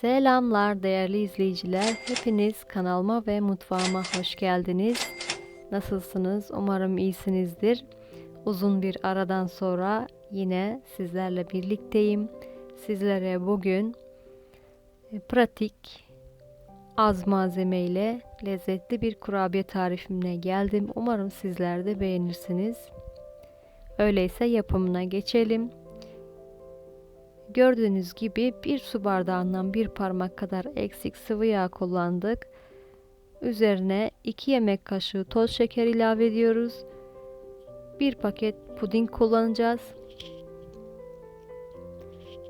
Selamlar değerli izleyiciler. Hepiniz kanalıma ve mutfağıma hoş geldiniz. Nasılsınız? Umarım iyisinizdir. Uzun bir aradan sonra yine sizlerle birlikteyim. Sizlere bugün e, pratik az malzeme ile lezzetli bir kurabiye tarifimle geldim. Umarım sizler de beğenirsiniz. Öyleyse yapımına geçelim. Gördüğünüz gibi bir su bardağından bir parmak kadar eksik sıvı yağ kullandık. Üzerine 2 yemek kaşığı toz şeker ilave ediyoruz. Bir paket puding kullanacağız.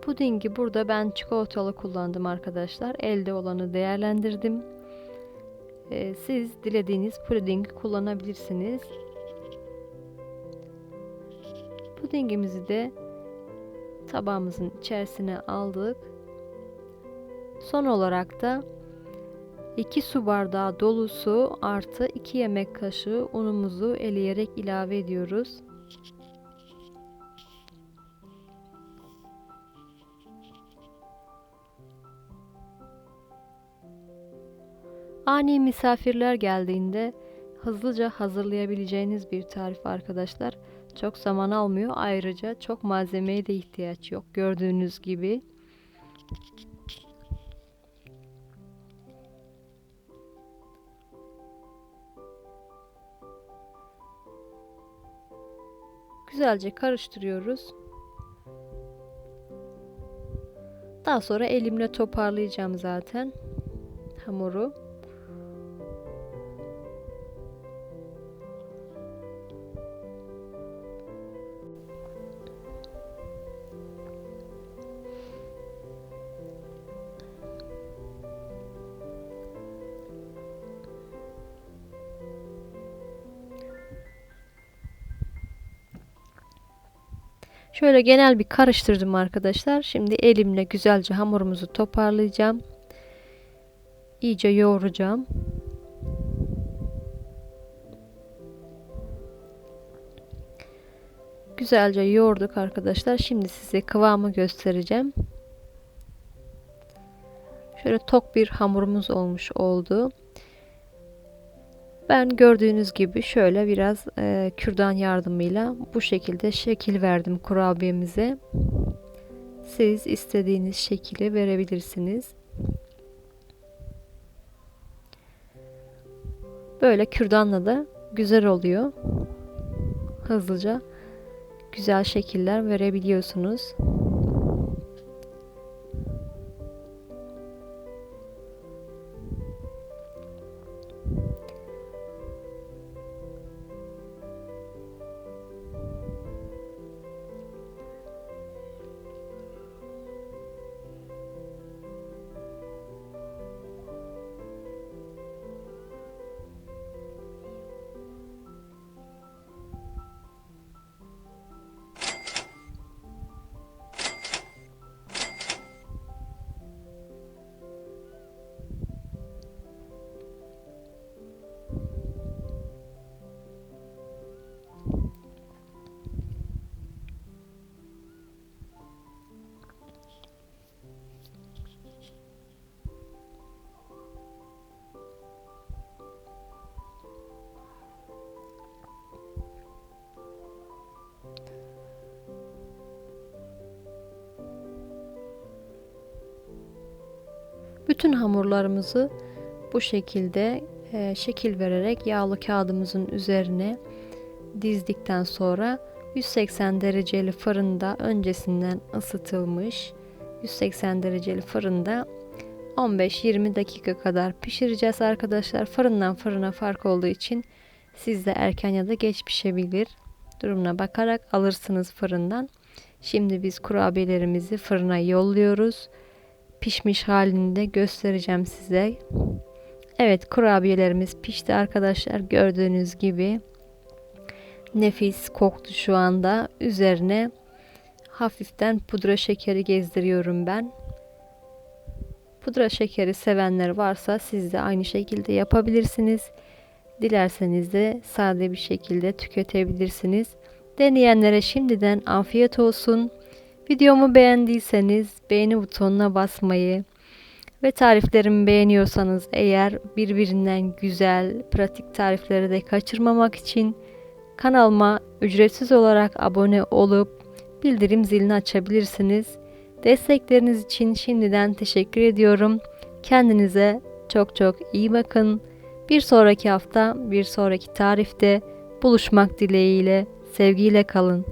Pudingi burada ben çikolatalı kullandım arkadaşlar. Elde olanı değerlendirdim. Ee, siz dilediğiniz puding kullanabilirsiniz. Pudingimizi de tabağımızın içerisine aldık. Son olarak da 2 su bardağı dolusu artı 2 yemek kaşığı unumuzu eleyerek ilave ediyoruz. Ani misafirler geldiğinde hızlıca hazırlayabileceğiniz bir tarif arkadaşlar. Çok zaman almıyor. Ayrıca çok malzemeye de ihtiyaç yok. Gördüğünüz gibi. Güzelce karıştırıyoruz. Daha sonra elimle toparlayacağım zaten hamuru. Şöyle genel bir karıştırdım arkadaşlar. Şimdi elimle güzelce hamurumuzu toparlayacağım. İyice yoğuracağım. Güzelce yoğurduk arkadaşlar. Şimdi size kıvamı göstereceğim. Şöyle tok bir hamurumuz olmuş oldu. Ben gördüğünüz gibi şöyle biraz e, kürdan yardımıyla bu şekilde şekil verdim kurabiyemize. Siz istediğiniz şekili verebilirsiniz. Böyle kürdanla da güzel oluyor. Hızlıca güzel şekiller verebiliyorsunuz. Bütün hamurlarımızı bu şekilde e, şekil vererek yağlı kağıdımızın üzerine dizdikten sonra 180 dereceli fırında öncesinden ısıtılmış 180 dereceli fırında 15-20 dakika kadar pişireceğiz arkadaşlar. Fırından fırına fark olduğu için sizde erken ya da geç pişebilir. Durumuna bakarak alırsınız fırından. Şimdi biz kurabiyelerimizi fırına yolluyoruz pişmiş halinde göstereceğim size. Evet kurabiyelerimiz pişti arkadaşlar. Gördüğünüz gibi nefis koktu şu anda. Üzerine hafiften pudra şekeri gezdiriyorum ben. Pudra şekeri sevenler varsa siz de aynı şekilde yapabilirsiniz. Dilerseniz de sade bir şekilde tüketebilirsiniz. Deneyenlere şimdiden afiyet olsun. Videomu beğendiyseniz beğeni butonuna basmayı, Ve tariflerimi beğeniyorsanız eğer birbirinden güzel, pratik tarifleri de kaçırmamak için kanalıma ücretsiz olarak abone olup bildirim zilini açabilirsiniz. Destekleriniz için şimdiden teşekkür ediyorum. Kendinize çok çok iyi bakın. Bir sonraki hafta, bir sonraki tarifte buluşmak dileğiyle, sevgiyle kalın.